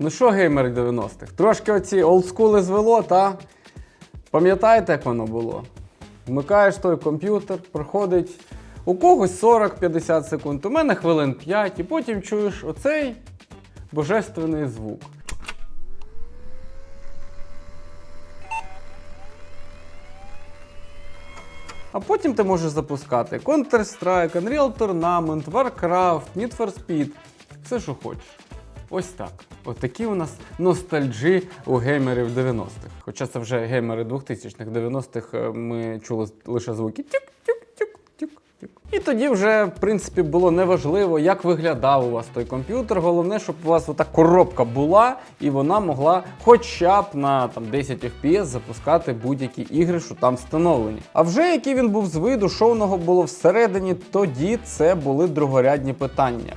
Ну що, геймери 90-х? Трошки оці олдскули звело, та? Пам'ятаєте, як воно було? Вмикаєш той комп'ютер, проходить у когось 40-50 секунд, у мене хвилин 5, і потім чуєш оцей божественний звук. А потім ти можеш запускати Counter-Strike, Unreal Tournament, Warcraft, Need for Speed, все, що хочеш. Ось так. От такі у нас ностальджі у геймерів 90-х. Хоча це вже геймери 2000-х, 90-х е, ми чули лише звуки тюк-тюк-тюк-тюк. І тоді вже, в принципі, було неважливо, як виглядав у вас той комп'ютер. Головне, щоб у вас ота коробка була, і вона могла хоча б на там, 10 FPS запускати будь-які ігри, що там встановлені. А вже який він був з виду, нього було всередині, тоді це були другорядні питання.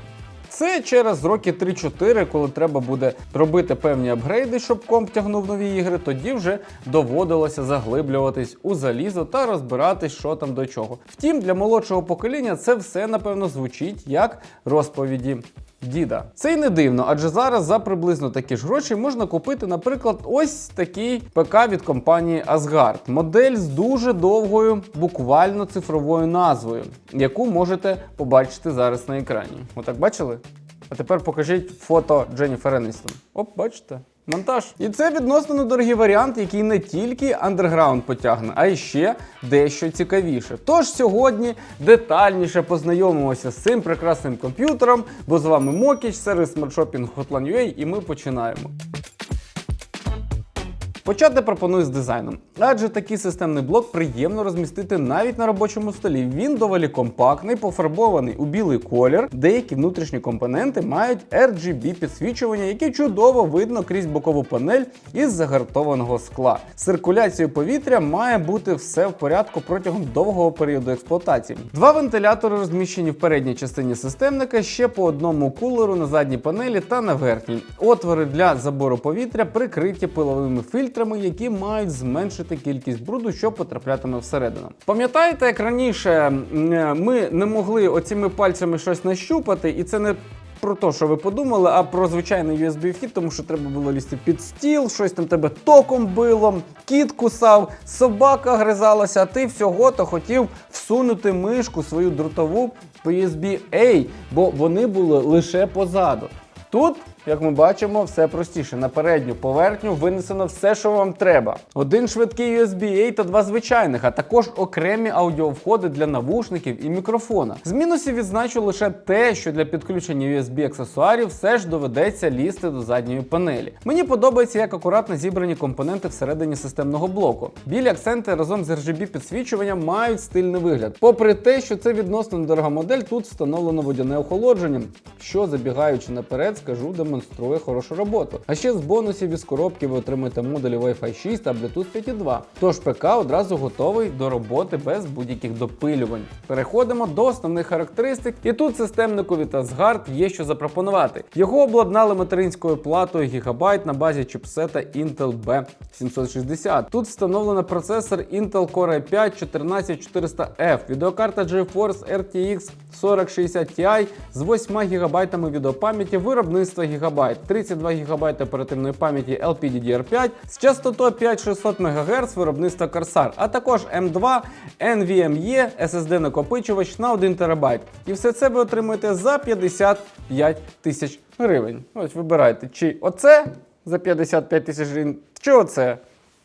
Це через роки 3-4, коли треба буде робити певні апгрейди, щоб комп тягнув нові ігри, тоді вже доводилося заглиблюватись у залізо та розбиратись, що там до чого. Втім, для молодшого покоління це все напевно звучить як розповіді. Діда, це й не дивно, адже зараз за приблизно такі ж гроші можна купити, наприклад, ось такий ПК від компанії Asgard. Модель з дуже довгою, буквально цифровою назвою, яку можете побачити зараз на екрані. Отак бачили? А тепер покажіть фото Дженніфер Еністон. Оп, бачите? Монтаж. І це відносно недорогий варіант, який не тільки андерграунд потягне, а й ще дещо цікавіше. Тож сьогодні детальніше познайомимося з цим прекрасним комп'ютером, бо з вами Мокіч, сервіс смартшопінг Hotline.ua і ми починаємо. Почати пропоную з дизайном, адже такий системний блок приємно розмістити навіть на робочому столі. Він доволі компактний, пофарбований у білий колір. Деякі внутрішні компоненти мають RGB підсвічування, яке чудово видно крізь бокову панель із загартованого скла. З циркуляцією повітря має бути все в порядку протягом довгого періоду експлуатації. Два вентилятори розміщені в передній частині системника, ще по одному кулеру на задній панелі та на верхній. Отвори для забору повітря прикриті пиловими фільтрами, які мають зменшити кількість бруду, що потраплятиме всередину. Пам'ятаєте, як раніше е, ми не могли оціми пальцями щось нащупати, і це не про те, що ви подумали, а про звичайний USB вхід, тому що треба було лізти під стіл, щось там тебе током било, кіт кусав, собака гризалася, а ти всього то хотів всунути мишку свою дротову по USB-A, бо вони були лише позаду. Тут, як ми бачимо, все простіше. На передню поверхню винесено все, що вам треба. Один швидкий USB-A та два звичайних, а також окремі аудіовходи для навушників і мікрофона. З мінусів відзначу лише те, що для підключення USB аксесуарів все ж доведеться лізти до задньої панелі. Мені подобається, як акуратно зібрані компоненти всередині системного блоку. Білі акценти разом з RGB підсвічуванням мають стильний вигляд. Попри те, що це відносно недорога модель, тут встановлено водяне охолодження, що забігаючи наперед, скажу, демонструє хорошу роботу. А ще з бонусів із коробки ви отримаєте модулі Wi-Fi 6 та Bluetooth 5.2. Тож ПК одразу готовий до роботи без будь-яких допилювань. Переходимо до основних характеристик, і тут системнику від Asgard є що запропонувати. Його обладнали материнською платою Gigabyte на базі чіпсета Intel B760. Тут встановлено процесор Intel Core i5 14400F, відеокарта GeForce RTX 4060 Ti з 8 ГБ відеопам'яті виробництва Gigabyte, 32 ГБ оперативної пам'яті LPDDR5 з частотою 5600 МГц виробництва Corsair, а також M2 NVMe SSD накопичувач на 1 ТБ. І все це ви отримаєте за 55 тисяч гривень. Ось вибирайте, чи оце за 55 тисяч гривень, чи оце.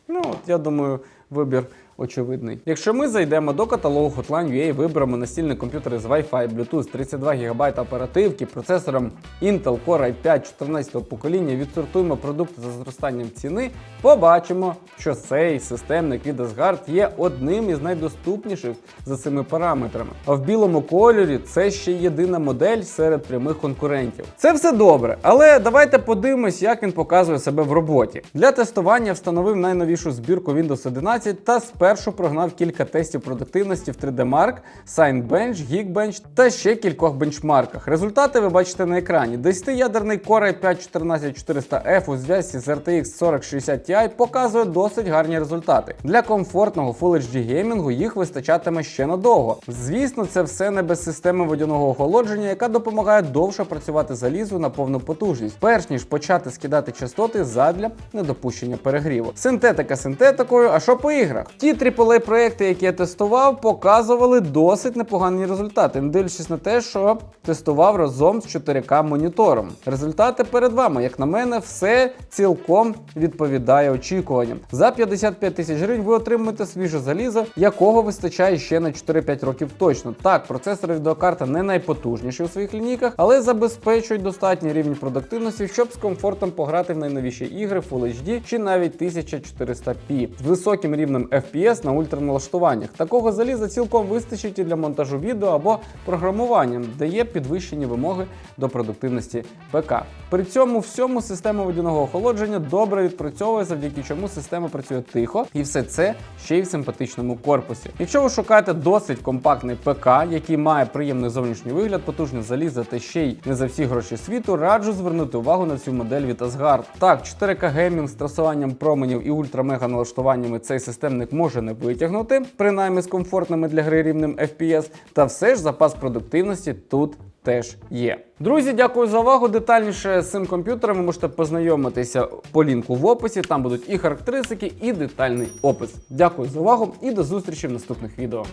Ну, от, я думаю, вибір очевидний. Якщо ми зайдемо до каталогу Hotline.ua, виберемо настільний комп'ютер з Wi-Fi, Bluetooth, 32 ГБ оперативки, процесором Intel Core i5 14 покоління, відсортуємо продукти за зростанням ціни, побачимо, що цей системник від Asgard є одним із найдоступніших за цими параметрами. А в білому кольорі це ще єдина модель серед прямих конкурентів. Це все добре, але давайте подивимось, як він показує себе в роботі. Для тестування встановив найновішу збірку Windows 11 та з спершу прогнав кілька тестів продуктивності в 3D Mark, Signbench, Geekbench та ще кількох бенчмарках. Результати ви бачите на екрані. 10-ядерний Core i5 14400F у зв'язці з RTX 4060 Ti показує досить гарні результати. Для комфортного Full HD геймінгу їх вистачатиме ще надовго. Звісно, це все не без системи водяного охолодження, яка допомагає довше працювати залізу на повну потужність, перш ніж почати скидати частоти задля недопущення перегріву. Синтетика синтетикою, а що по іграх? Ті AAA проекти, які я тестував, показували досить непогані результати, не дивлячись на те, що тестував разом з 4К монітором. Результати перед вами, як на мене, все цілком відповідає очікуванням. За 55 тисяч гривень ви отримуєте свіже залізо, якого вистачає ще на 4-5 років точно. Так, процесор відеокарта не найпотужніші у своїх лінійках, але забезпечують достатній рівень продуктивності, щоб з комфортом пограти в найновіші ігри Full HD чи навіть 1400p з високим рівнем FPS на ультраналаштуваннях. Такого заліза цілком вистачить і для монтажу відео або програмування, де є підвищені вимоги до продуктивності ПК. При цьому всьому система водяного охолодження добре відпрацьовує, завдяки чому система працює тихо, і все це ще й в симпатичному корпусі. Якщо ви шукаєте досить компактний ПК, який має приємний зовнішній вигляд, потужне залізо та ще й не за всі гроші світу, раджу звернути увагу на цю модель від Asgard. Так, 4К геймінг з трасуванням променів і ультрамега налаштуваннями цей системник може не витягнути, принаймні з комфортними для гри рівнем FPS, та все ж запас продуктивності тут теж є. Друзі, дякую за увагу. Детальніше з цим комп'ютером ви можете познайомитися по лінку в описі. Там будуть і характеристики, і детальний опис. Дякую за увагу і до зустрічі в наступних відео.